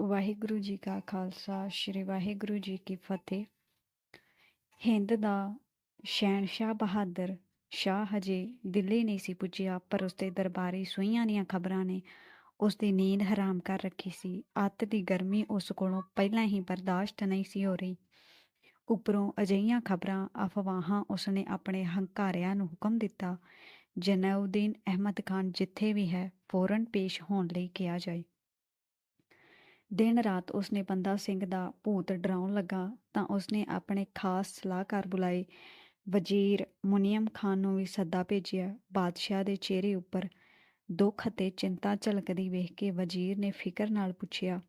ਵਾਹਿਗੁਰੂ ਜੀ ਕਾ ਖਾਲਸਾ, ਸ੍ਰੀ ਵਾਹਿਗੁਰੂ ਜੀ ਕੀ ਫਤਿਹ। ਹਿੰਦ ਦਾ ਸ਼ਹਿਨशाह ਬਹਾਦਰ ਸ਼ਾਹ ਹਜੇ ਦਿੱਲੀ ਨਹੀਂ ਸੀ ਪੁੱਜਿਆ, ਪਰ ਉਸਦੇ ਦਰਬਾਰੀ ਸੂਈਆਂ ਦੀਆਂ ਖਬਰਾਂ ਨੇ ਉਸਦੀ ਨੀਂਦ ਹਰਾਮ ਕਰ ਰੱਖੀ ਸੀ। ਅੱਤ ਦੀ ਗਰਮੀ ਉਸ ਕੋਲੋਂ ਪਹਿਲਾਂ ਹੀ ਬਰਦਾਸ਼ਤ ਨਹੀਂ ਸੀ ਹੋ ਰਹੀ। ਉੱਪਰੋਂ ਅਜਈਆਂ ਖਬਰਾਂ, ਅਫਵਾਹਾਂ ਉਸਨੇ ਆਪਣੇ ਹੰਕਾਰਿਆਂ ਨੂੰ ਹੁਕਮ ਦਿੱਤਾ, ਜਨਾਉਦੀਨ ਅਹਿਮਦ ਖਾਨ ਜਿੱਥੇ ਵੀ ਹੈ, ਫੌਰਨ ਪੇਸ਼ ਹੋਣ ਲਈ ਕਿਹਾ ਜਾਏ। ਦਿਨ ਰਾਤ ਉਸਨੇ ਬੰਦਾ ਸਿੰਘ ਦਾ ਭੂਤ ਡਰਾਉਣ ਲੱਗਾ ਤਾਂ ਉਸਨੇ ਆਪਣੇ ਖਾਸ ਸਲਾਹਕਾਰ ਬੁਲਾਏ। ਵਜ਼ੀਰ ਮੁਨੀਮ ਖਾਨ ਨੂੰ ਵੀ ਸੱਦਾ ਭੇਜਿਆ। ਬਾਦਸ਼ਾਹ ਦੇ ਚਿਹਰੇ ਉੱਪਰ ਦੁੱਖ ਅਤੇ ਚਿੰਤਾ ਝਲਕਦੀ ਵੇਖ ਕੇ ਵਜ਼ੀਰ ਨੇ ਫਿਕਰ ਨਾਲ ਪੁੱਛਿਆ,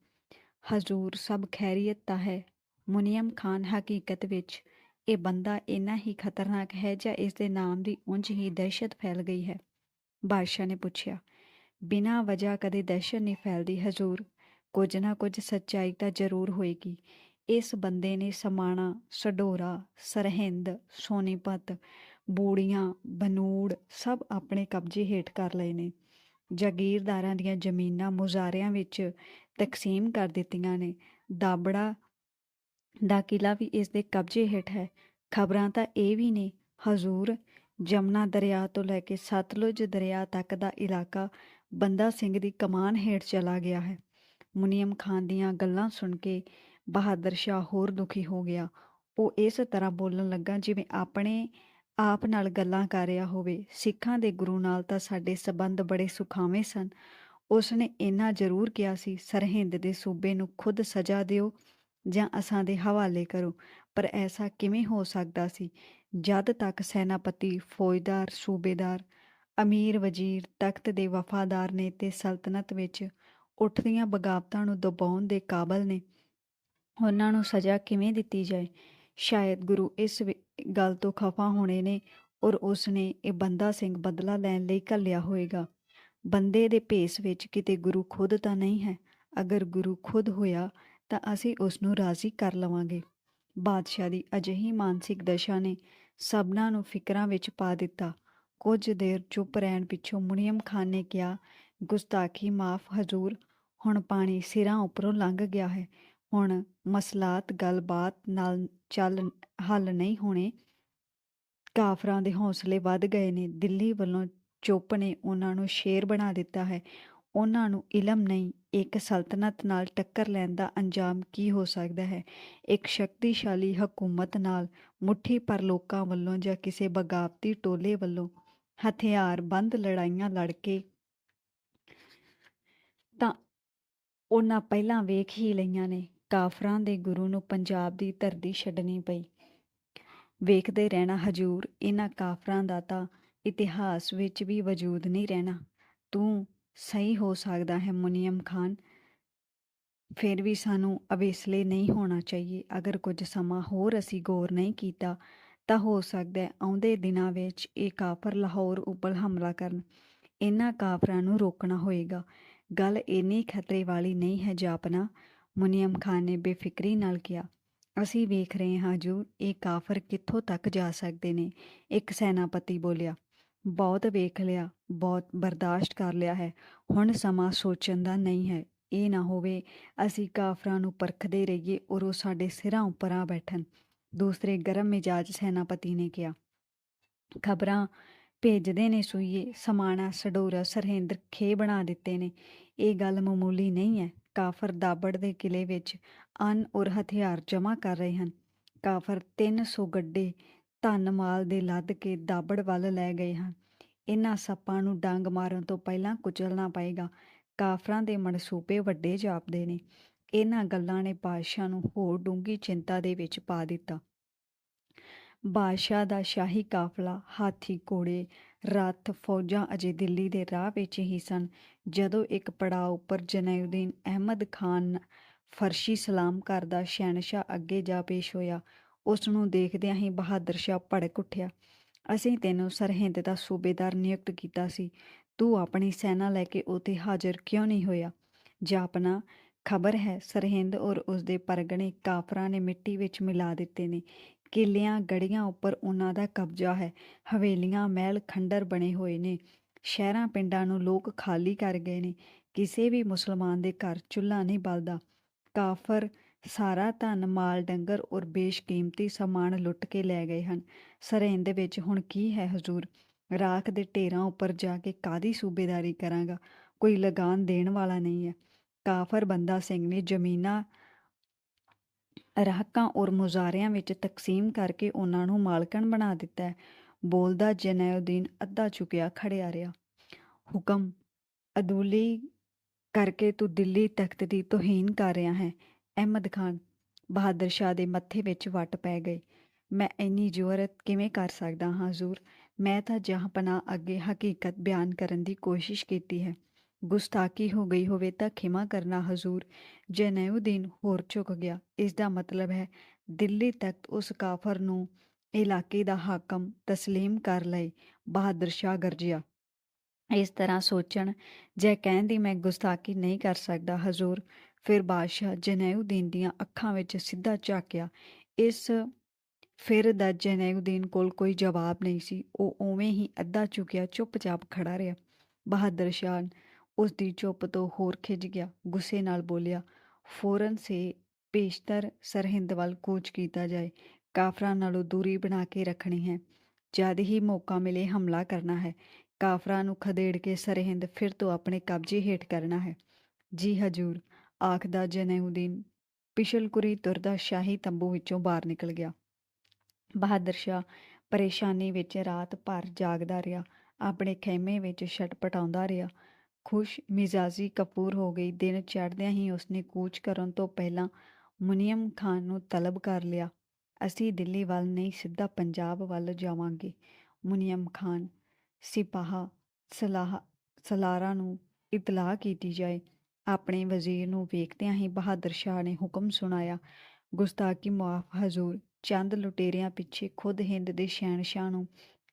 ਹਜ਼ੂਰ, ਸਭ ਖੈਰੀਅਤ ਤਾਂ ਹੈ। ਮੁਨੀਮ ਖਾਨ ਹਕੀਕਤ ਵਿੱਚ ਇਹ ਬੰਦਾ ਇੰਨਾ ਹੀ ਖਤਰਨਾਕ ਹੈ ਜਾਂ ਇਸ ਦੇ ਨਾਮ ਦੀ ਉਂਝ ਹੀ ਦਹਿਸ਼ਤ ਫੈਲ ਗਈ ਹੈ? ਬਾਦਸ਼ਾਹ ਨੇ ਪੁੱਛਿਆ, ਬਿਨਾਂ ਵਜ੍ਹਾ ਕਦੇ ਦਹਿਸ਼ਤ ਨਹੀਂ ਫੈਲਦੀ, ਹਜ਼ੂਰ। ਕੁਝ ਨਾ ਕੁਝ ਸੱਚਾਈ ਤਾਂ ਜ਼ਰੂਰ ਹੋਏਗੀ। ਇਸ ਬੰਦੇ ਨੇ ਸਮਾਣਾ ਸਡੋਰਾ ਸਰਹਿੰਦ, ਸੋਨੀਪਤ, ਬੂੜੀਆਂ, ਬਨੂੜ ਸਭ ਆਪਣੇ ਕਬਜ਼ੇ ਹੇਠ ਕਰ ਲਏ ਨੇ। ਜਾਗੀਰਦਾਰਾਂ ਦੀਆਂ ਜ਼ਮੀਨਾਂ ਮੁਜ਼ਾਰਿਆਂ ਵਿੱਚ ਤਕਸੀਮ ਕਰ ਦਿੱਤੀਆਂ ਨੇ। ਦਾਬੜਾ ਦਾ ਕਿਲਾ ਵੀ ਇਸ ਦੇ ਕਬਜ਼ੇ ਹੇਠ ਹੈ। ਖਬਰਾਂ ਤਾਂ ਇਹ ਵੀ ਨੇ, ਹਜ਼ੂਰ ਜਮਨਾ ਦਰਿਆ ਤੋਂ ਲੈ ਕੇ ਸਤਲੁਜ ਦਰਿਆ ਤੱਕ ਦਾ ਇਲਾਕਾ ਬੰਦਾ ਸਿੰਘ ਦੀ ਕਮਾਨ ਹੇਠ ਚਲਾ ਗਿਆ ਹੈ। ਮੁਨੀਮ ਖਾਨ ਦੀਆਂ ਗੱਲਾਂ ਸੁਣ ਕੇ ਬਹਾਦਰ ਸ਼ਾਹ ਹੋਰ ਦੁਖੀ ਹੋ ਗਿਆ। ਉਹ ਇਸ ਤਰ੍ਹਾਂ ਬੋਲਣ ਲੱਗਾ ਜਿਵੇਂ ਆਪਣੇ ਆਪ ਨਾਲ ਗੱਲਾਂ ਕਰ ਰਿਹਾ ਹੋਵੇ। ਸਿੱਖਾਂ ਦੇ ਗੁਰੂ ਨਾਲ ਤਾਂ ਸਾਡੇ ਸਬੰਧ ਬੜੇ ਸੁਖਾਵੇਂ ਸਨ। ਉਸਨੇ ਇੰਨਾ ਜ਼ਰੂਰ ਕਿਹਾ ਸੀ, ਸਰਹਿੰਦ ਦੇ ਸੂਬੇ ਨੂੰ ਖੁਦ ਸਜ਼ਾ ਦਿਓ ਜਾਂ ਅਸਾਂ ਦੇ ਹਵਾਲੇ ਕਰੋ। ਪਰ ਐਸਾ ਕਿਵੇਂ ਹੋ ਸਕਦਾ ਸੀ? ਜਦ ਤੱਕ ਸੈਨਾਪਤੀ, ਫੌਜਦਾਰ, ਸੂਬੇਦਾਰ, ਅਮੀਰ ਵਜ਼ੀਰ, ਤਖਤ ਦੇ ਵਫਾਦਾਰ ਨੇ ਤੇ ਸਲਤਨਤ ਵਿੱਚ ਉੱਠਦੀਆਂ ਬਗਾਵਤਾਂ ਨੂੰ ਦਬਾਉਣ ਦੇ ਕਾਬਲ ਨੇ। ਉਹਨਾਂ ਨੂੰ ਸਜ਼ਾ ਕਿਵੇਂ ਦਿੱਤੀ ਜਾਏ? ਸ਼ਾਇਦ ਗੁਰੂ ਇਸ ਗੱਲ ਤੋਂ ਖਫਾ ਹੋਣੇ ਨੇ ਔਰ ਉਸ ਨੇ ਇਹ ਬੰਦਾ ਸਿੰਘ ਬਦਲਾ ਲੈਣ ਲਈ ਘੱਲਿਆ ਹੋਵੇਗਾ ਬੰਦੇ ਦੇ ਭੇਸ ਵਿੱਚ ਕਿਤੇ ਗੁਰੂ ਖੁਦ ਤਾਂ ਨਹੀਂ ਹੈ। ਅਗਰ ਗੁਰੂ ਖੁਦ ਹੋਇਆ ਤਾਂ ਅਸੀਂ ਉਸ ਨੂੰ ਰਾਜ਼ੀ ਕਰ ਲਵਾਂਗੇ। ਬਾਦਸ਼ਾਹ ਦੀ ਅਜਿਹੀ ਮਾਨਸਿਕ ਦਸ਼ਾ ਨੇ ਸਭਨਾਂ ਨੂੰ ਫਿਕਰਾਂ ਵਿੱਚ ਪਾ ਦਿੱਤਾ। ਕੁਝ ਦੇਰ ਚੁੱਪ ਰਹਿਣ ਪਿੱਛੋਂ ਮੁਨੀਮ ਖਾਨ ਨੇ ਕਿਹਾ, ਗੁਸਤਾਖੀ ਮਾਫ, ਹਜ਼ੂਰ ਹੁਣ ਪਾਣੀ ਸਿਰਾਂ ਉੱਪਰੋਂ ਲੰਘ ਗਿਆ ਹੈ। ਹੁਣ ਮਸਲਾਤ, ਗੱਲਬਾਤ ਨਾਲ ਚੱਲ ਹੱਲ ਨਹੀਂ ਹੋਣੇ। ਕਾਫਰਾਂ ਦੇ ਹੌਸਲੇ ਵੱਧ ਗਏ ਨੇ। ਦਿੱਲੀ ਵੱਲੋਂ ਚੁੱਪ ਨੇ ਉਹਨਾਂ ਨੂੰ ਸ਼ੇਰ ਬਣਾ ਦਿੱਤਾ ਹੈ। ਉਹਨਾਂ ਨੂੰ ਇਲਮ ਨਹੀਂ, ਇੱਕ ਸਲਤਨਤ ਨਾਲ ਟੱਕਰ ਲੈਣ ਦਾ ਅੰਜਾਮ ਕੀ ਹੋ ਸਕਦਾ ਹੈ? ਇੱਕ ਸ਼ਕਤੀਸ਼ਾਲੀ ਹਕੂਮਤ ਨਾਲ ਮੁੱਠੀ ਪਰ ਲੋਕਾਂ ਵੱਲੋਂ ਜਾਂ ਕਿਸੇ ਬਗਾਵਤੀ ਟੋਲੇ ਵੱਲੋਂ ਹਥਿਆਰ ਬੰਦ ਲੜਾਈਆਂ ਲੜ ਕੇ ਤਾਂ ਉਹਨਾਂ ਪਹਿਲਾਂ ਵੇਖ ਹੀ ਲਈਆਂ ਨੇ, ਕਾਫਰਾਂ ਦੇ ਗੁਰੂ ਨੂੰ ਪੰਜਾਬ ਦੀ ਧਰਤੀ ਛੱਡਣੀ ਪਈ। ਵੇਖਦੇ ਰਹਿਣਾ ਹਜੂਰ, ਇਹਨਾਂ ਕਾਫਰਾਂ ਦਾ ਤਾਂ ਇਤਿਹਾਸ ਵਿੱਚ ਵੀ ਵਜੂਦ ਨਹੀਂ ਰਹਿਣਾ। ਤੂੰ ਸਹੀ ਹੋ ਸਕਦਾ ਹੈ ਮੁਨੀਮ ਖਾਨ, ਫਿਰ ਵੀ ਸਾਨੂੰ ਅਵੇਸਲੇ ਨਹੀਂ ਹੋਣਾ ਚਾਹੀਏ। ਅਗਰ ਕੁਝ ਸਮਾਂ ਹੋਰ ਅਸੀਂ ਗੌਰ ਨਹੀਂ ਕੀਤਾ, ਤਾਂ ਹੋ ਸਕਦਾ ਹੈ ਆਉਂਦੇ ਦਿਨਾਂ ਵਿੱਚ ਇਹ ਕਾਫਰ ਲਾਹੌਰ ਉੱਪਰ ਹਮਲਾ ਕਰਨ। ਇਹਨਾਂ ਕਾਫਰਾਂ ਨੂੰ ਰੋਕਣਾ ਹੋਏਗਾ। ਗੱਲ ਇੰਨੀ ਖਤਰੇ ਵਾਲੀ ਨਹੀਂ ਹੈ ਜਾਪਨਾ ਮੁਨੀਮ ਖਾਨ ਨੇ ਬੇਫਿਕਰੀ ਨਾਲ ਕਿਹਾ। ਅਸੀਂ ਵੇਖ ਰਹੇ ਹਾਂ ਹਜੂਰ ਇਹ ਕਾਫਰ ਕਿੱਥੋਂ ਤੱਕ ਜਾ ਸਕਦੇ ਨੇ, ਇੱਕ ਸੈਨਾਪਤੀ ਬੋਲਿਆ। ਬਹੁਤ ਵੇਖ ਲਿਆ, ਬਹੁਤ ਬਰਦਾਸ਼ਤ ਕਰ ਲਿਆ ਹੈ, ਹੁਣ ਸਮਾਂ ਸੋਚਣ ਦਾ ਨਹੀਂ ਹੈ। ਇਹ ਨਾ ਹੋਵੇ ਅਸੀਂ ਕਾਫਰਾਂ ਨੂੰ ਪਰਖਦੇ ਰਹੀਏ ਔਰ ਉਹ ਸਾਡੇ ਸਿਰਾਂ ਉੱਪਰ ਆ ਬੈਠਣ, ਦੂਸਰੇ ਗਰਮ ਮਿਜਾਜ ਸੈਨਾਪਤੀ ਨੇ ਕਿਹਾ। ਖਬਰਾਂ ਭੇਜਦੇ ਨੇ ਸੂਈਏ, ਸਮਾਣਾ, ਸਡੋਰਾ, ਸਰਹਿੰਦ ਖੇ ਬਣਾ ਦਿੱਤੇ ਨੇ। ਇਹ ਗੱਲ ਮਾਮੂਲੀ ਨਹੀਂ ਹੈ। ਕਾਫਰ ਦਾਬੜ ਦੇ ਕਿਲੇ ਵਿੱਚ ਅਨ ਔਰ ਹਥਿਆਰ ਜਮ੍ਹਾਂ ਕਰ ਰਹੇ ਹਨ। ਕਾਫਰ 300 ਗੱਡੇ ਧਨ ਮਾਲ ਦੇ ਲੱਦ ਕੇ ਦਾਬੜ ਵੱਲ ਲੈ ਗਏ ਹਨ। ਇਹਨਾਂ ਸੱਪਾਂ ਨੂੰ ਡੰਗ ਮਾਰਨ ਤੋਂ ਪਹਿਲਾਂ ਕੁਚਲਣਾ ਪਏਗਾ। ਕਾਫਰਾਂ ਦੇ ਮਨਸੂਬੇ ਵੱਡੇ ਜਾਪਦੇ ਨੇ। ਇਹਨਾਂ ਗੱਲਾਂ ਨੇ ਬਾਦਸ਼ਾਹ ਨੂੰ ਹੋਰ ਡੂੰਗੀ ਚਿੰਤਾ ਦੇ ਵਿੱਚ ਪਾ ਦਿੱਤਾ। ਬਾਦਸ਼ਾਹ ਦਾ ਸ਼ਾਹੀ ਕਾਫਲਾ ਹਾਥੀ ਘੋੜੇ ਰੱਥ ਫੌਜਾਂ ਅਜੇ ਦਿੱਲੀ ਦੇ ਰਾਹ ਵਿੱਚ ਹੀ ਸਨ। ਜਦੋਂ ਇੱਕ ਪੜਾਅ ਉੱਪਰ ਜਨੈਉਦੀਨ ਅਹਿਮਦ ਖਾਨ ਫਰਸ਼ੀ ਸਲਾਮ ਕਰਦਾ ਸ਼ਹਿਨशाह ਅੱਗੇ ਜਾ ਪੇਸ਼ ਹੋਇਆ, ਉਸ ਨੂੰ ਦੇਖਦਿਆਂ ਹੀ ਬਹਾਦਰ ਸ਼ਾਹ ਭੜਕ ਉੱਠਿਆ। ਅਸੀਂ ਤੈਨੂੰ ਸਰਹਿੰਦ ਦਾ ਸੂਬੇਦਾਰ ਨਿਯੁਕਤ ਕੀਤਾ ਸੀ। ਤੂੰ ਆਪਣੀ ਸੈਨਾ ਲੈ ਕੇ ਉਥੇ ਹਾਜ਼ਰ ਕਿਉਂ ਨਹੀਂ ਹੋਇਆ? ਜਾਪਨਾ ਖਬਰ ਹੈ, ਸਰਹਿੰਦ ਔਰ ਉਸ ਦੇ ਪਰਗਣੇ ਕਾਫਰਾਂ ਨੇ ਮਿੱਟੀ ਵਿੱਚ ਮਿਲਾ ਦਿੱਤੇ ਨੇ। ਕਿਲਿਆਂ ਗੜੀਆਂ ਉੱਪਰ ਉਹਨਾਂ ਦਾ ਕਬਜ਼ਾ ਹੈ। ਹਵੇਲੀਆਂ, ਮਹਿਲ, ਖੰਡਰ ਬਣੇ ਹੋਏ ਨੇ। ਸ਼ਹਿਰਾਂ, ਪਿੰਡਾਂ ਨੂੰ ਲੋਕ ਖਾਲੀ ਕਰ ਗਏ ਨੇ। ਕਿਸੇ ਵੀ ਮੁਸਲਮਾਨ ਦੇ ਘਰ ਚੁੱਲ੍ਹਾ ਨਹੀਂ ਬਲਦਾ। ਕਾਫਰ, ਸਾਰਾ ਧਨ, ਮਾਲ, ਡੰਗਰ ਔਰ ਬੇਸ਼ਕੀਮਤੀ ਸਮਾਨ ਲੁੱਟ ਕੇ ਲੈ ਗਏ ਹਨ। ਸਰਹਿੰਦ ਵਿੱਚ ਹੁਣ ਕੀ ਹੈ ਹਜ਼ੂਰ? ਰਾਖ ਦੇ ਢੇਰਾਂ ਉੱਪਰ ਜਾ ਕੇ ਕਾਦੀ ਸੂਬੇਦਾਰੀ ਕਰਾਂਗਾ? ਕੋਈ ਲਗਾਨ ਦੇਣ ਵਾਲਾ ਨਹੀਂ ਹੈ। ਕਾਫਰ ਬੰਦਾ ਸਿੰਘ ਨੇ ਜ਼ਮੀਨਾਂ ਰਾਹਕਾਂ ਔਰ ਮੁਜ਼ਾਰਿਆਂ ਵਿੱਚ ਤਕਸੀਮ ਕਰਕੇ ਉਹਨਾਂ ਨੂੰ ਮਾਲਕਣ ਬਣਾ ਦਿੱਤਾ ਬੋਲਦਾ ਜਨੈਉਦੀਨ ਅੱਧਾ ਝੁਕਿਆ ਖੜਿਆ ਰਿਹਾ। ਹੁਕਮ ਅਦੂਲੀ ਕਰਕੇ ਤੂੰ ਦਿੱਲੀ ਤਖਤ ਦੀ ਤੋਹੀਨ ਕਰ ਰਿਹਾ ਹੈ। ਅਹਿਮਦ ਖਾਨ ਬਹਾਦਰ ਸ਼ਾਹ ਦੇ ਮੱਥੇ ਵਿੱਚ ਵੱਟ ਪੈ ਗਈ। ਮੈਂ ਇੰਨੀ ਜੁਰਤ ਕਿਵੇਂ ਕਰ ਸਕਦਾ ਹਾਂ ਹਜ਼ੂਰ? ਮੈਂ ਤਾਂ ਜਹਾਂਪਨਾ ਅੱਗੇ ਹਕੀਕਤ ਬਿਆਨ ਕਰਨ ਦੀ ਕੋਸ਼ਿਸ਼ ਕੀਤੀ ਹੈ। ਗੁਸਤਾਖੀ ਹੋ ਗਈ ਹੋਵੇ ਤਾਂ ਖਿਮਾ ਕਰਨਾ ਹਜ਼ੂਰ। ਜਨੈਉਦੀਨ ਹੋਰ ਝੁਕ ਗਿਆ। ਇਸ ਦਾ ਮਤਲਬ ਹੈ, ਦਿੱਲੀ ਤਖਤ ਉਸ ਕਾਫਰ ਨੂੰ ਇਲਾਕੇ ਦਾ ਹਾਕਮ ਤਸਲੀਮ ਕਰ ਲਏ, ਬਹਾਦਰ ਸ਼ਾਹ ਗਰਜਿਆ। ਇਸ ਤਰ੍ਹਾਂ ਸੋਚਣ, ਜੈ ਕਹਿੰਦੀ ਮੈਂ ਗੁਸਤਾਖੀ ਨਹੀਂ ਕਰ ਸਕਦਾ ਹਜ਼ੂਰ, ਫਿਰ ਬਾਦਸ਼ਾਹ ਜਨੈਉਦੀਨ ਦੀਆਂ ਅੱਖਾਂ ਵਿੱਚ ਸਿੱਧਾ ਝਾਕਿਆ। ਇਸ ਫਿਰ ਦਾ ਜਨੈਉਦੀਨ ਕੋਲ ਕੋਈ ਜਵਾਬ ਨਹੀਂ ਸੀ। ਉਹ ਉਵੇਂ ਹੀ ਅੱਧਾ ਝੁਕਿਆ, ਚੁੱਪਚਾਪ ਖੜਾ ਰਿਹਾ। ਬਹਾਦਰ ਸ਼ਾਹ ਉਸ ਦੀ ਚੁੱਪ ਤੋਂ ਹੋਰ ਖਿੱਚ ਗਿਆ, ਗੁੱਸੇ ਨਾਲ ਬੋਲਿਆ, ਫੌਰਨ ਸੇ ਪੇਸ਼ਤਰ ਸਰਹਿੰਦ ਵੱਲ ਕੂਚ ਕੀਤਾ ਜਾਏ, ਕਾਫਰਾਂ ਨਾਲੋਂ ਦੂਰੀ ਬਣਾ ਕੇ ਰੱਖਣੀ ਹੈ। ਜਦ ਹੀ ਮੌਕਾ ਮਿਲੇ, ਹਮਲਾ ਕਰਨਾ ਹੈ। ਕਾਫਰਾਂ ਨੂੰ ਖਦੇੜ ਕੇ ਸਰਹਿੰਦ ਫਿਰ ਤੋਂ ਆਪਣੇ ਕਬਜ਼ੇ ਹੇਠ ਕਰਨਾ ਹੈ। ਜੀ ਹਜੂਰ, ਆਖਦਾ ਜਨੈਉਦੀਨ ਪਿਸ਼ਲਕੁਰੀ ਤੁਰਦਾ ਸ਼ਾਹੀ ਤੰਬੂ ਵਿੱਚੋਂ ਬਾਹਰ ਨਿਕਲ ਗਿਆ। ਬਹਾਦਰ ਸ਼ਾਹ ਪਰੇਸ਼ਾਨੀ ਵਿੱਚ ਰਾਤ ਭਰ ਜਾਗਦਾ ਰਿਹਾ, ਆਪਣੇ ਖੇਮੇ ਵਿੱਚ ਛਟਪਟਾਉਂਦਾ ਰਿਹਾ। ਖੁਸ਼ ਮਿਜ਼ਾਜੀ ਕਪੂਰ ਹੋ ਗਈ। ਦਿਨ ਚੜ੍ਹਦਿਆਂ ਹੀ ਉਸਨੇ ਕੂਚ ਕਰਨ ਤੋਂ ਪਹਿਲਾਂ ਮੁਨੀਮ ਖਾਨ ਨੂੰ ਤਲਬ ਕਰ ਲਿਆ। ਅਸੀਂ ਦਿੱਲੀ ਵੱਲ ਨਹੀਂ, ਸਿੱਧਾ ਪੰਜਾਬ ਵੱਲ ਜਾਵਾਂਗੇ। ਮੁਨੀਮ ਖਾਨ ਸਿਪਾਹਾ ਸਲਾਹ, ਸਲਾਰਾ ਨੂੰ ਇਤਲਾਹ ਕੀਤੀ ਜਾਏ। ਆਪਣੇ ਵਜ਼ੀਰ ਨੂੰ ਵੇਖਦਿਆਂ ਹੀ ਬਹਾਦਰ ਸ਼ਾਹ ਨੇ ਹੁਕਮ ਸੁਣਾਇਆ, ਗੁਸਤਾਖੀ ਮੁਆਫ, ਹਜ਼ੂਰ, ਚੰਦ ਲੁਟੇਰਿਆਂ ਪਿੱਛੇ ਖੁਦ ਹਿੰਦ ਦੇ ਸ਼ਹਿਨशाह ਨੂੰ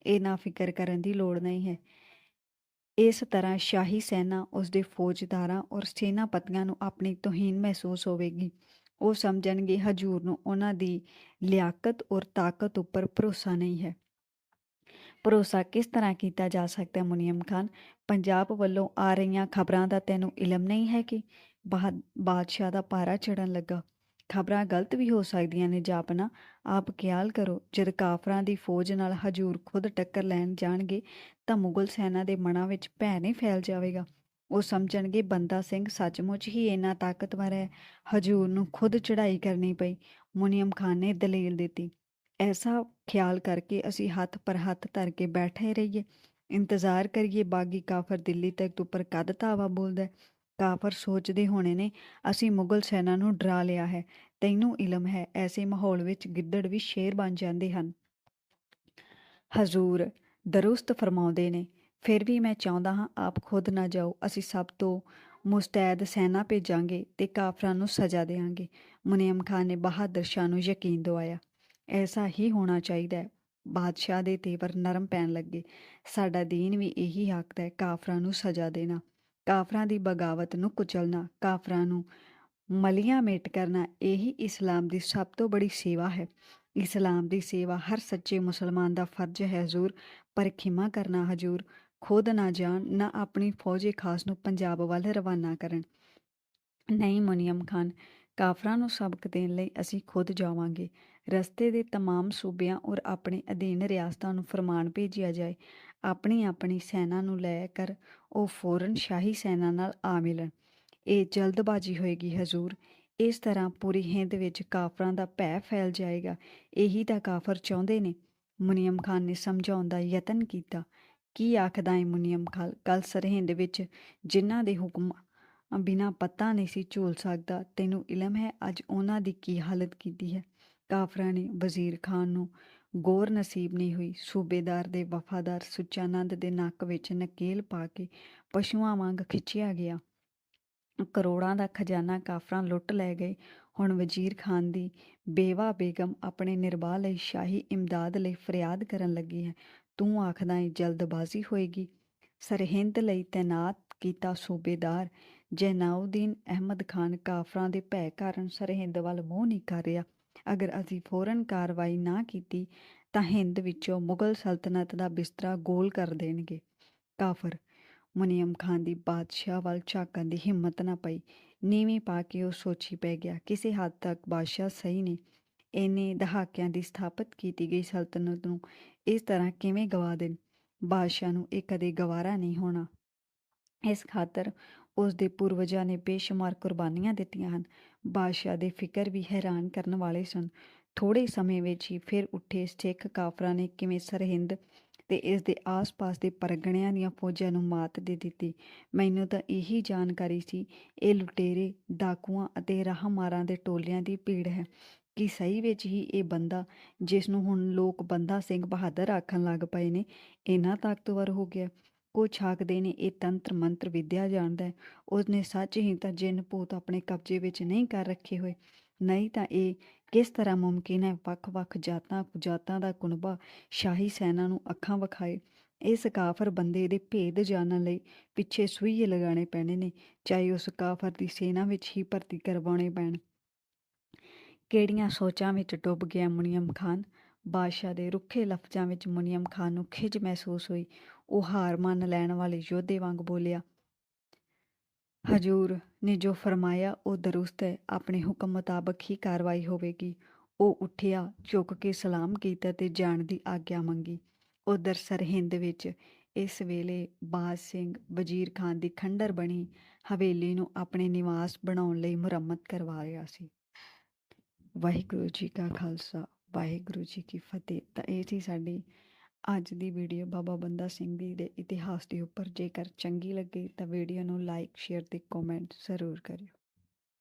ਇਹ ਨਾ ਫਿਕਰ ਕਰਨ ਦੀ ਲੋੜ ਨਹੀਂ ਹੈ। ਇਸ ਤਰ੍ਹਾਂ ਸ਼ਾਹੀ ਸੈਨਾ ਉਸਦੇ ਫੌਜਦਾਰਾਂ ਔਰ ਸੈਨਾਪਤੀਆਂ ਨੂੰ ਆਪਣੀ ਤੋਹੀਨ ਮਹਿਸੂਸ ਹੋਵੇਗੀ। ਉਹ ਸਮਝਣਗੇ, ਹਜੂਰ ਨੂੰ ਉਹਨਾਂ ਦੀ ਲਿਆਕਤ ਔਰ ਤਾਕਤ ਉੱਪਰ ਭਰੋਸਾ ਨਹੀਂ ਹੈ। ਭਰੋਸਾ ਕਿਸ ਤਰ੍ਹਾਂ ਕੀਤਾ ਜਾ ਸਕਦਾ ਹੈ, ਮੁਨੀਮ ਖਾਨ? ਪੰਜਾਬ ਵੱਲੋਂ ਆ ਰਹੀਆਂ ਖਬਰਾਂ ਦਾ ਤੈਨੂੰ ਇਲਮ ਨਹੀਂ ਹੈ ਕਿ ਬਾਦਸ਼ਾਹ ਦਾ ਪਾਰਾ ਚੜਨ ਲੱਗਾ? ਖਬਰਾਂ ਗਲਤ ਵੀ ਹੋ ਸਕਦੀਆਂ ਨੇ ਜਾਪਨਾ ਆਪ ਖਿਆਲ ਕਰੋ। ਜਦ ਕਾਫਰਾਂ ਦੀ ਫੌਜ ਨਾਲ ਹਜੂਰ ਖੁਦ ਟੱਕਰ ਲੈਣ ਜਾਣਗੇ, ਤਾਂ ਮੁਗਲ ਸੈਨਾ ਦੇ ਮਨਾਂ ਵਿੱਚ ਭੈ ਨਹੀਂ ਫੈਲ ਜਾਵੇਗਾ। ਉਹ ਸਮਝਣਗੇ, ਬੰਦਾ ਸਿੰਘ ਸੱਚਮੁੱਚ ਹੀ ਇੰਨਾ ਤਾਕਤਵਰ ਹੈ। ਹਜੂਰ ਨੂੰ ਖੁਦ ਚੜ੍ਹਾਈ ਕਰਨੀ ਪਈ। ਮੁਨੀਮ ਖਾਨ ਨੇ ਦਲੀਲ ਦਿੱਤੀ। ਐਸਾ ਖਿਆਲ ਕਰਕੇ ਅਸੀਂ ਹੱਥ ਪਰ ਹੱਥ ਧਰ ਕੇ ਬੈਠੇ ਰਹੀਏ। ਇੰਤਜ਼ਾਰ ਕਰੀਏ, ਬਾਗੀ ਕਾਫਰ ਦਿੱਲੀ ਤੱਕ ਉੱਪਰ ਕਦ ਧਾਵਾ ਬੋਲਦਾ ਕਾਫਰ ਸੋਚਦੇ ਹੋਣੇ ਨੇ, ਅਸੀਂ ਮੁਗਲ ਸੈਨਾ ਨੂੰ ਡਰਾ ਲਿਆ ਹੈ, ਤੈਨੂੰ ਇਲਮ ਹੈ। ਐਸੇ ਮਾਹੌਲ ਵਿੱਚ ਗਿੱਦੜ ਵੀ ਸ਼ੇਰ ਬਣ ਜਾਂਦੇ ਹਨ। ਹਜ਼ੂਰ ਦਰੁਸਤ ਫਰਮਾਉਂਦੇ ਨੇ, ਫਿਰ ਵੀ ਮੈਂ ਚਾਹੁੰਦਾ ਹਾਂ, ਆਪ ਖੁਦ ਨਾ ਜਾਓ, ਅਸੀਂ ਸਭ ਤੋਂ ਮੁਸਤੈਦ ਸੈਨਾ ਭੇਜਾਂਗੇ ਤੇ ਕਾਫਰਾਂ ਨੂੰ ਸਜ਼ਾ ਦੇਵਾਂਗੇ। ਮੁਨੀਮ ਖਾਨ ਨੇ ਬਹਾਦਰ ਸ਼ਾਹ ਨੂੰ ਯਕੀਨ ਦਿਵਾਇਆ, ਐਸਾ ਹੀ ਹੋਣਾ ਚਾਹੀਦਾ ਹੈ। ਬਾਦਸ਼ਾਹ ਦੇ ਤੇਵਰ ਨਰਮ ਪੈਣ ਲੱਗੇ, ਸਾਡਾ ਦੀਨ ਵੀ ਇਹੀ ਹੱਕ ਹੈ, ਕਾਫਰਾਂ ਨੂੰ ਸਜ਼ਾ ਦੇਣਾ। ਕਾਫਰਾਂ ਦੀ ਬਗਾਵਤ ਨੂੰ ਕੁਚਲਣਾ ਕਾਫਰਾਂ ਨੂੰ ਮਲੀਆਂ ਮੇਟ ਕਰਨਾ ਇਹੀ ਇਸਲਾਮ ਦੀ ਸਭ ਤੋਂ ਬੜੀ ਸੇਵਾ ਹੈ ਇਸਲਾਮ ਦੀ ਸੇਵਾ ਹਰ ਸੱਚੇ ਮੁਸਲਮਾਨ ਦਾ ਫਰਜ਼ ਹੈ ਹਜ਼ੂਰ ਪਰ ਖਿਮਾ ਕਰਨਾ ਹਜ਼ੂਰ ਖੁਦ ਨਾ ਜਾਣ ਨਾ ਆਪਣੀ ਫੌਜੀ ਖਾਸ ਨੂੰ ਪੰਜਾਬ ਵੱਲ ਰਵਾਨਾ ਕਰਨ ਨਹੀਂ ਮੁਨੀਮ ਖਾਨ ਕਾਫਰਾਂ ਨੂੰ ਸਬਕ ਦੇਣ ਲਈ ਅਸੀਂ ਖੁਦ ਜਾਵਾਂਗੇ ਰਸਤੇ ਦੇ तमाम ਸੂਬਿਆਂ ਔਰ ਆਪਣੇ ਅਧੀਨ ਰਿਆਸਤਾਂ ਨੂੰ ਫਰਮਾਨ ਭੇਜਿਆ ਜਾਏ ਆਪਣੀ ਆਪਣੀ ਸੈਨਾ ਨੂੰ ਲੈ ਕਰ ਉਹ ਫੌਰਨ ਸ਼ਾਹੀ ਸੈਨਾ ਨਾਲ ਆ ਮਿਲਣ। ਇਹ ਜਲਦਬਾਜ਼ੀ ਹੋਏਗੀ, ਹਜ਼ੂਰ। ਇਸ ਤਰ੍ਹਾਂ ਪੂਰੀ ਹਿੰਦ ਵਿੱਚ ਕਾਫਰਾਂ ਦਾ ਭੈ ਫੈਲ ਜਾਏਗਾ। ਇਹੀ ਤਾਂ ਕਾਫਰ ਚਾਹੁੰਦੇ ਨੇ। ਮੁਨੀਮ ਖਾਨ ਨੇ ਸਮਝਾਉਣ ਦਾ ਯਤਨ ਕੀਤਾ। ਕੀ ਆਖਦਾ ਹੈ ਮੁਨੀਮ ਖਾਨ ਕੱਲ ਸਰਹਿੰਦ ਵਿੱਚ ਜਿਨ੍ਹਾਂ ਦੇ ਹੁਕਮ ਬਿਨਾ ਪਤਾ ਨਹੀਂ ਸੀ ਝੂਲ ਸਕਦਾ, ਤੈਨੂੰ ਇਲਮ ਹੈ, ਅੱਜ ਉਹਨਾਂ ਦੀ ਕੀ ਹਾਲਤ ਕੀਤੀ ਹੈ? ਕਾਫਰਾਂ ਨੇ ਵਜ਼ੀਰ ਖਾਨ ਨੂੰ ਗੌਰ ਨਸੀਬ ਨਹੀਂ ਹੋਈ। ਸੂਬੇਦਾਰ ਦੇ ਵਫਾਦਾਰ ਸੁਚਾਨੰਦ ਦੇ ਨੱਕ ਵਿੱਚ ਨਕੇਲ ਪਾ ਕੇ ਪਸ਼ੂਆਂ ਵਾਂਗ ਖਿੱਚਿਆ ਗਿਆ। ਕਰੋੜਾਂ ਦਾ ਖਜ਼ਾਨਾ ਕਾਫਰਾਂ ਲੁੱਟ ਲੈ ਗਏ। ਹੁਣ ਵਜ਼ੀਰ ਖਾਨ ਦੀ ਬੇਵਾ ਬੇਗਮ ਆਪਣੇ ਨਿਰਵਾਹ ਲਈ ਸ਼ਾਹੀ ਇਮਦਾਦ ਲਈ ਫਰਿਆਦ ਕਰਨ ਲੱਗੀ ਹੈ। ਤੂੰ ਆਖਦਾ ਹੈ ਜਲਦਬਾਜ਼ੀ ਹੋਏਗੀ। ਸਰਹਿੰਦ ਲਈ ਤੈਨਾਤ ਕੀਤਾ ਸੂਬੇਦਾਰ ਜੈਨਾਉਦੀਨ ਅਹਿਮਦ ਖਾਨ ਕਾਫਰਾਂ ਦੇ ਭੈ ਕਾਰਨ ਸਰਹਿੰਦ ਵੱਲ ਮੂੰਹ ਨਹੀਂ ਕਰ ਰਿਹਾ। ਅਗਰ ਅਸੀਂ ਫੌਰਨ ਕਾਰਵਾਈ ਨਾ ਕੀਤੀ, ਤਾਂ ਹਿੰਦ ਵਿੱਚੋਂ ਮੁਗਲ ਸਲਤਨਤ ਦਾ ਬਿਸਤਰਾ ਗੋਲ ਕਰ ਦੇਣਗੇ। ਕਾਫਰ, ਮੁਨੀਮ ਖਾਨ ਦੀ ਬਾਦਸ਼ਾਹ ਵੱਲ ਝਾਕਣ ਦੀ ਹਿੰਮਤ ਨਾ ਪਈ। ਨੀਵੀਂ ਪਾ ਕੇ ਉਹ ਸੋਚੀ ਪੈ ਗਿਆ, ਕਿਸੇ ਹੱਦ ਤੱਕ ਬਾਦਸ਼ਾਹ ਸਹੀ ਨੇ। ਇਹਨੇ ਦਹਾਕਿਆਂ ਦੀ ਸਥਾਪਿਤ ਕੀਤੀ ਗਈ ਸਲਤਨਤ ਨੂੰ ਇਸ ਤਰ੍ਹਾਂ ਕਿਵੇਂ ਗਵਾ ਦੇਣ? ਬਾਦਸ਼ਾਹ ਨੂੰ ਇਹ ਕਦੇ ਗਵਾਰਾ ਨਹੀਂ ਹੋਣਾ। ਇਸ ਖਾਤਰ ਉਸ ਦੇ ਪੂਰਵਜਾਂ ਨੇ ਬੇਸ਼ੁਮਾਰ ਕੁਰਬਾਨੀਆਂ ਦਿੱਤੀਆਂ ਹਨ। ਬਾਦਸ਼ਾਹ ਦੇ ਫਿਕਰ ਵੀ ਹੈਰਾਨ ਕਰਨ ਵਾਲੇ ਸਨ। ਥੋੜੇ ਸਮੇਂ ਵਿੱਚ ਹੀ ਫਿਰ ਉੱਠੇ ਸਿੱਖ ਕਾਫਰਾਂ ਨੇ ਕਿਵੇਂ ਸਰਹਿੰਦ ਤੇ ਇਸ ਦੇ ਆਸ-ਪਾਸ ਦੇ ਪਰਗਣਿਆਂ ਦੀਆਂ ਫੌਜਾਂ ਨੂੰ ਮਾਤ ਦੇ ਦਿੱਤੀ। ਮੈਨੂੰ ਤਾਂ ਇਹੀ ਜਾਣਕਾਰੀ ਸੀ, ਇਹ ਲੁਟੇਰੇ, ਡਾਕੂਆਂ ਅਤੇ ਰਾਹਮਾਰਾਂ ਦੇ ਟੋਲਿਆਂ ਦੀ ਭੀੜ ਹੈ ਕਿ ਸਹੀ ਵਿੱਚ ਹੀ ਇਹ ਬੰਦਾ, ਜਿਸ ਨੂੰ ਹੁਣ ਲੋਕ ਬੰਦਾ ਸਿੰਘ ਬਹਾਦਰ ਆਖਣ ਲੱਗ ਪਏ ਨੇ, ਇੰਨਾ ਤਾਕਤਵਰ ਹੋ ਗਿਆ। ਕੁਛ ਛਾਕਦੇ ਨੇ, ਇਹ ਤੰਤਰ ਮੰਤਰ ਵਿਦਿਆ ਜਾਣਦਾ ਹੈ। ਉਸਨੇ ਸੱਚ ਹੀ ਤਾਂ ਜਿੰਨ ਭੂਤ ਆਪਣੇ ਕਬਜ਼ੇ ਵਿੱਚ ਨਹੀਂ ਕਰ ਰੱਖੇ ਹੋਏ। ਨਹੀਂ ਤਾਂ ਇਹ ਕਿਸ ਤਰ੍ਹਾਂ ਮੁਮਕਿਨ ਹੈ? ਵੱਖ-ਵੱਖ ਜਾਤਾਂ ਜਾਤਾਂ ਦਾ ਕੁਨਬਾ ਸ਼ਾਹੀ ਸੈਨਾ ਨੂੰ ਅੱਖਾਂ ਵਿਖਾਏ। ਇਸ ਕਾਫਰ ਬੰਦੇ ਦੇ ਭੇਦ ਜਾਣਨ ਲਈ ਪਿੱਛੇ ਸੂਈਏ ਲਗਾਉਣੇ ਪੈਣੇ ਨੇ, ਚਾਹੇ ਉਸ ਕਾਫਰ ਦੀ ਸੈਨਾ ਵਿੱਚ ਹੀ ਭਰਤੀ ਕਰਵਾਉਣੇ ਪੈਣ। ਕਿਹੜੀਆਂ ਸੋਚਾਂ ਵਿੱਚ ਡੁੱਬ ਗਿਆ ਮੁਨੀਮ ਖਾਨ? ਬਾਦਸ਼ਾਹ ਦੇ ਰੁੱਖੇ ਲਫ਼ਜ਼ਾਂ ਵਿੱਚ ਮੁਨੀਮ ਖਾਨ ਨੂੰ ਖਿਜ ਮਹਿਸੂਸ ਹੋਈ। ਉਹ ਹਾਰ ਮੰਨ ਲੈਣ ਵਾਲੇ ਯੋਧੇ ਵਾਂਗ ਬੋਲਿਆ ਹਜੂਰ ਨੇ ਜੋ ਫਰਮਾਇਆ ਉਹ ਦਰੁਸਤ ਹੈ। ਆਪਣੇ ਹੁਕਮ ਮੁਤਾਬਕ ਹੀ ਕਾਰਵਾਈ ਹੋਵੇਗੀ। ਉਹ ਉੱਠਿਆ ਝੁੱਕ ਕੇ ਸਲਾਮ ਕੀਤਾ ਤੇ ਜਾਣ ਦੀ ਆਗਿਆ ਮੰਗੀ। ਉਧਰ ਸਰਹਿੰਦ ਵਿੱਚ ਇਸ ਵੇਲੇ ਬਾਜ ਸਿੰਘ ਵਜ਼ੀਰ ਖਾਨ ਦੀ ਖੰਡਰ ਬਣੀ ਹਵੇਲੀ ਨੂੰ ਆਪਣੇ ਨਿਵਾਸ ਬਣਾਉਣ ਲਈ ਮੁਰੰਮਤ ਕਰਵਾ ਰਿਹਾ ਸੀ। ਵਾਹਿਗੁਰੂ ਜੀ ਕਾ ਖਾਲਸਾ ਵਾਹਿਗੁਰੂ ਜੀ ਕੀ ਫਤਿਹ। ਤਾਂ ਇਹ ਸੀ ਸਾਡੀ ਅੱਜ ਦੀ ਵੀਡੀਓ ਬਾਬਾ ਬੰਦਾ ਸਿੰਘ ਜੀ ਦੇ ਇਤਿਹਾਸ ਦੇ ਉੱਪਰ ਜੇਕਰ ਚੰਗੀ ਲੱਗੇ ਤਾਂ ਵੀਡੀਓ ਨੂੰ ਲਾਈਕ ਸ਼ੇਅਰ ਤੇ ਕਮੈਂਟ ਜ਼ਰੂਰ ਕਰਿਓ।